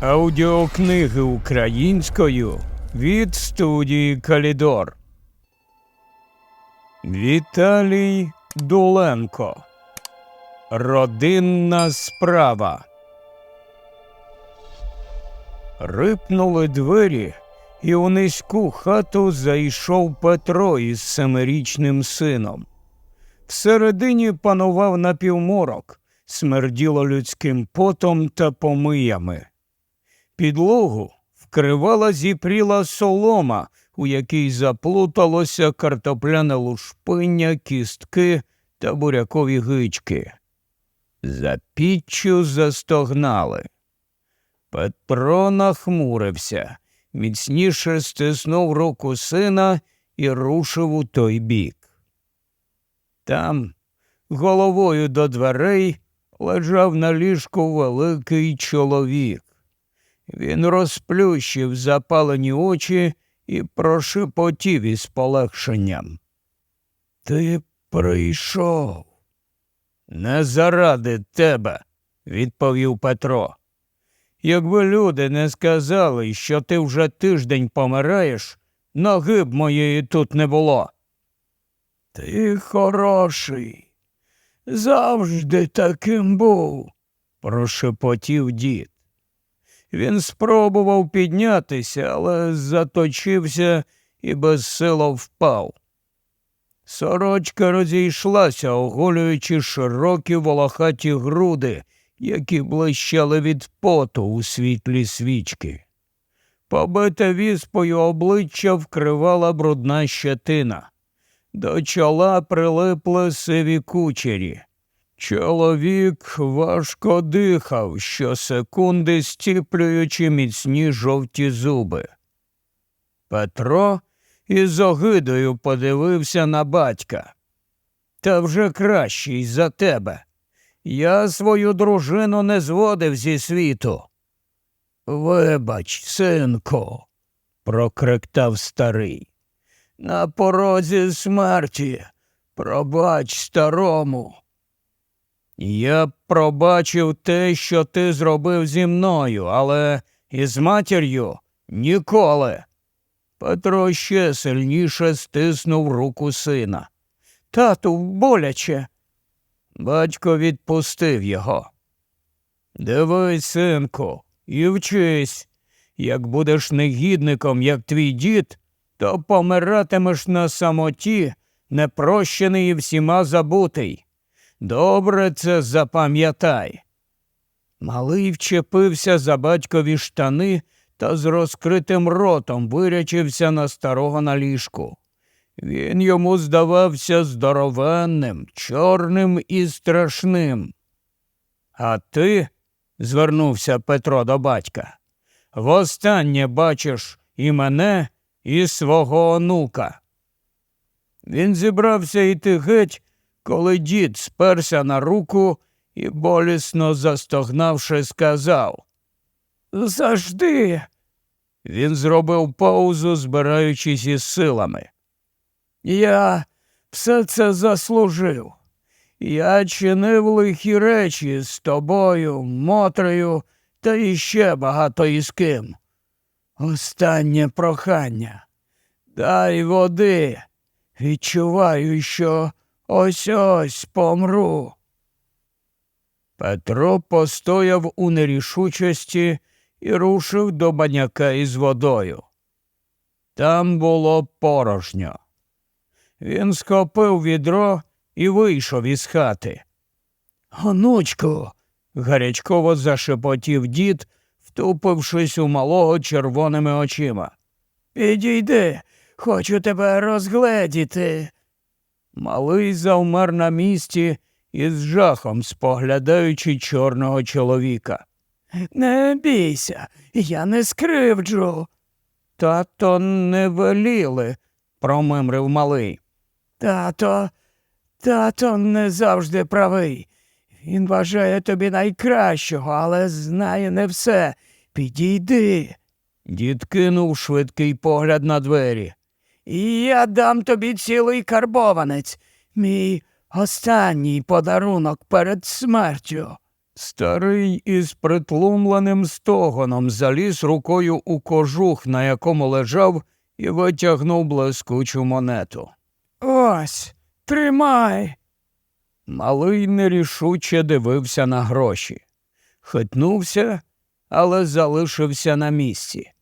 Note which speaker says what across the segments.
Speaker 1: Аудіокниги українською від студії Калідор. Віталій Дуленко. Родинна справа. Рипнули двері, і у низьку хату зайшов Петро із семирічним сином. Всередині панував напівморок, смерділо людським потом та помиями. Підлогу вкривала зіпріла солома, у якій заплуталося картопляне лушпиння, кістки та бурякові гички. За піччю застогнали. Петро нахмурився, міцніше стиснув руку сина і рушив у той бік. Там, головою до дверей, лежав на ліжку великий чоловік. Він розплющив запалені очі і прошепотів із полегшенням. Ти прийшов. Не заради тебе, відповів Петро. Якби люди не сказали, що ти вже тиждень помираєш, ноги б моєї тут не було. Ти хороший, завжди таким був, прошепотів дід. Він спробував піднятися, але заточився і безсило впав. Сорочка розійшлася, оголюючи широкі волохаті груди, які блищали від поту у світлі свічки. Побите віспою обличчя вкривала брудна щетина. До чола прилипли сиві кучері. Чоловік важко дихав, щосекунди стіплюючи міцні жовті зуби. Петро із огидою подивився на батька. Та вже кращий за тебе. Я свою дружину не зводив зі світу. Вибач, синку, прокриктав старий. На порозі смерті. Пробач старому. Я пробачив те, що ти зробив зі мною, але із матір'ю ніколи. Петро ще сильніше стиснув руку сина. Тату, боляче. Батько відпустив його. Дивись, синку, і вчись. Як будеш негідником, як твій дід, то помиратимеш на самоті, непрощений і всіма забутий. Добре це запам'ятай. Малий вчепився за батькові штани та з розкритим ротом вирячився на старого на ліжку. Він йому здавався здоровенним, чорним і страшним. А ти, звернувся Петро до батька, востаннє бачиш і мене, і свого онука. Він зібрався йти геть, коли дід сперся на руку і, болісно застогнавши, сказав Завжди. Він зробив паузу, збираючись із силами. Я все це заслужив. Я чинив лихі речі з тобою, Мотрею та іще багато із ким. Останнє прохання. Дай води. Відчуваю, що ось ось помру. Петро постояв у нерішучості і рушив до баняка із водою. Там було порожньо. Він схопив відро і вийшов із хати. Онучку. гарячково зашепотів дід, втупившись у малого червоними очима. Підійди, хочу тебе розгледіти. Малий завмер на місці із жахом споглядаючи чорного чоловіка. Не бійся, я не скривджу. Тато не веліли, промимрив малий. Тато, тато не завжди правий. Він вважає тобі найкращого, але знає не все. Підійди. Дід кинув швидкий погляд на двері. Я дам тобі цілий карбованець, мій останній подарунок перед смертю. Старий із притлумленим стогоном заліз рукою у кожух, на якому лежав, і витягнув блискучу монету. Ось, тримай. Малий нерішуче дивився на гроші. Хитнувся, але залишився на місці.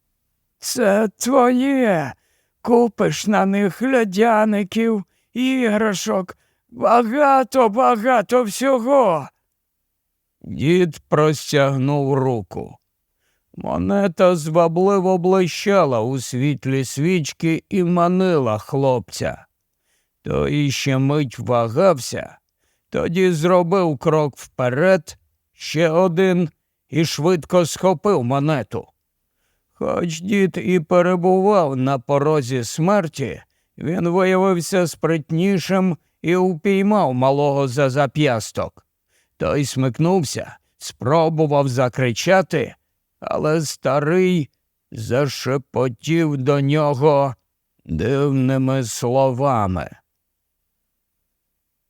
Speaker 1: Це твоє. Купиш на них льодяників, іграшок, багато, багато всього. Дід простягнув руку. Монета звабливо блищала у світлі свічки і манила хлопця. Той ще мить вагався, тоді зробив крок вперед, ще один і швидко схопив монету. Хоч дід і перебував на порозі смерті, він виявився спритнішим і упіймав малого за зап'ясток. Той смикнувся, спробував закричати, але старий зашепотів до нього дивними словами.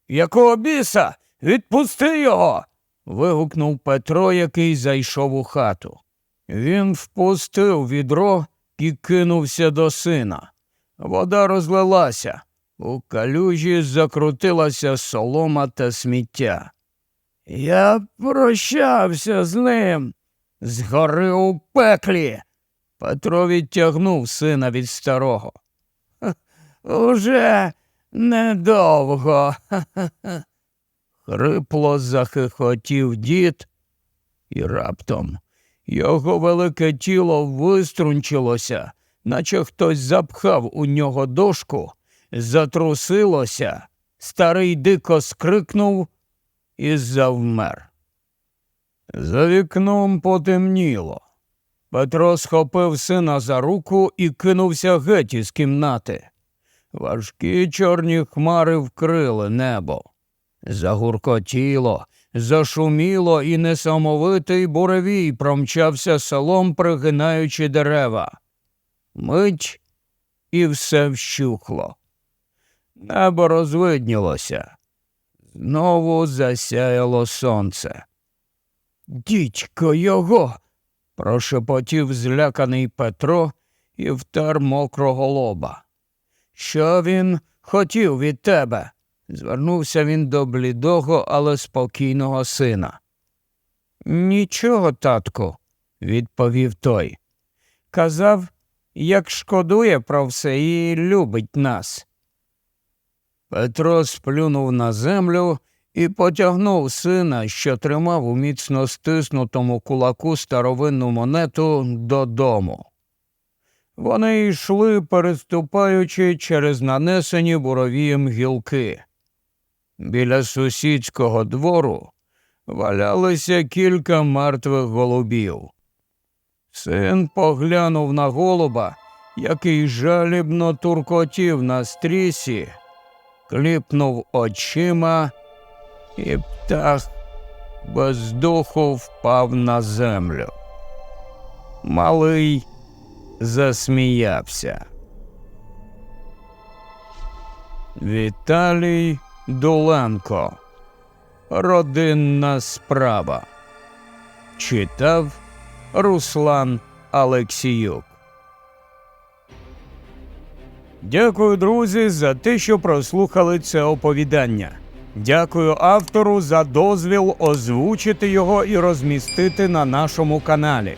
Speaker 1: Якого біса? Відпусти його. вигукнув Петро, який зайшов у хату. Він впустив відро і кинувся до сина. Вода розлилася. У калюжі закрутилася солома та сміття. Я прощався з ним. Згори у пеклі. Петро відтягнув сина від старого. Уже недовго. Ха-ха-ха». Хрипло захихотів дід, і раптом його велике тіло виструнчилося, наче хтось запхав у нього дошку, затрусилося, старий дико скрикнув і завмер. За вікном потемніло. Петро схопив сина за руку і кинувся геть із кімнати. Важкі чорні хмари вкрили небо. Загуркотіло, зашуміло, і несамовитий буревій промчався селом, пригинаючи дерева. Мить і все вщухло. Небо розвиднілося. Знову засяяло сонце. Дідько його. прошепотів зляканий Петро і втер мокрого лоба. Що він хотів від тебе? Звернувся він до блідого, але спокійного сина. Нічого, татку, відповів той. Казав, як шкодує про все і любить нас. Петро сплюнув на землю і потягнув сина, що тримав у міцно стиснутому кулаку старовинну монету додому. Вони йшли, переступаючи через нанесені буровієм гілки. Біля сусідського двору валялися кілька мертвих голубів. Син поглянув на голуба, який жалібно туркотів на стрісі, кліпнув очима, і птах без духу впав на землю. Малий засміявся. Віталій Дуленко. Родинна справа. Читав Руслан Алексіюк. Дякую, друзі, за те, що прослухали це оповідання. Дякую автору за дозвіл озвучити його і розмістити на нашому каналі.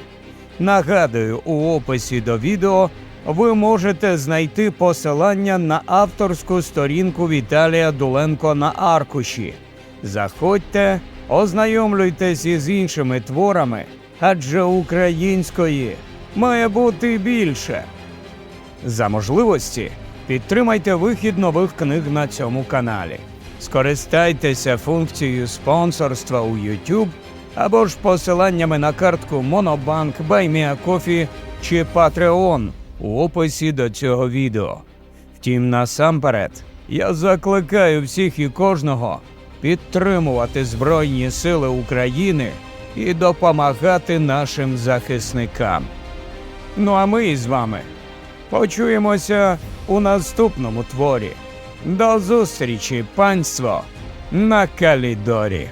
Speaker 1: Нагадую, у описі до відео ви можете знайти посилання на авторську сторінку Віталія Дуленко на аркуші. Заходьте, ознайомлюйтесь із іншими творами, адже української має бути більше. За можливості підтримайте вихід нових книг на цьому каналі. Скористайтеся функцією спонсорства у YouTube або ж посиланнями на картку Monobank, BuyMeACoffee чи Patreon у описі до цього відео. Втім, насамперед, я закликаю всіх і кожного підтримувати Збройні Сили України і допомагати нашим захисникам. Ну а ми з вами почуємося у наступному творі. До зустрічі, панство, на Калідорі.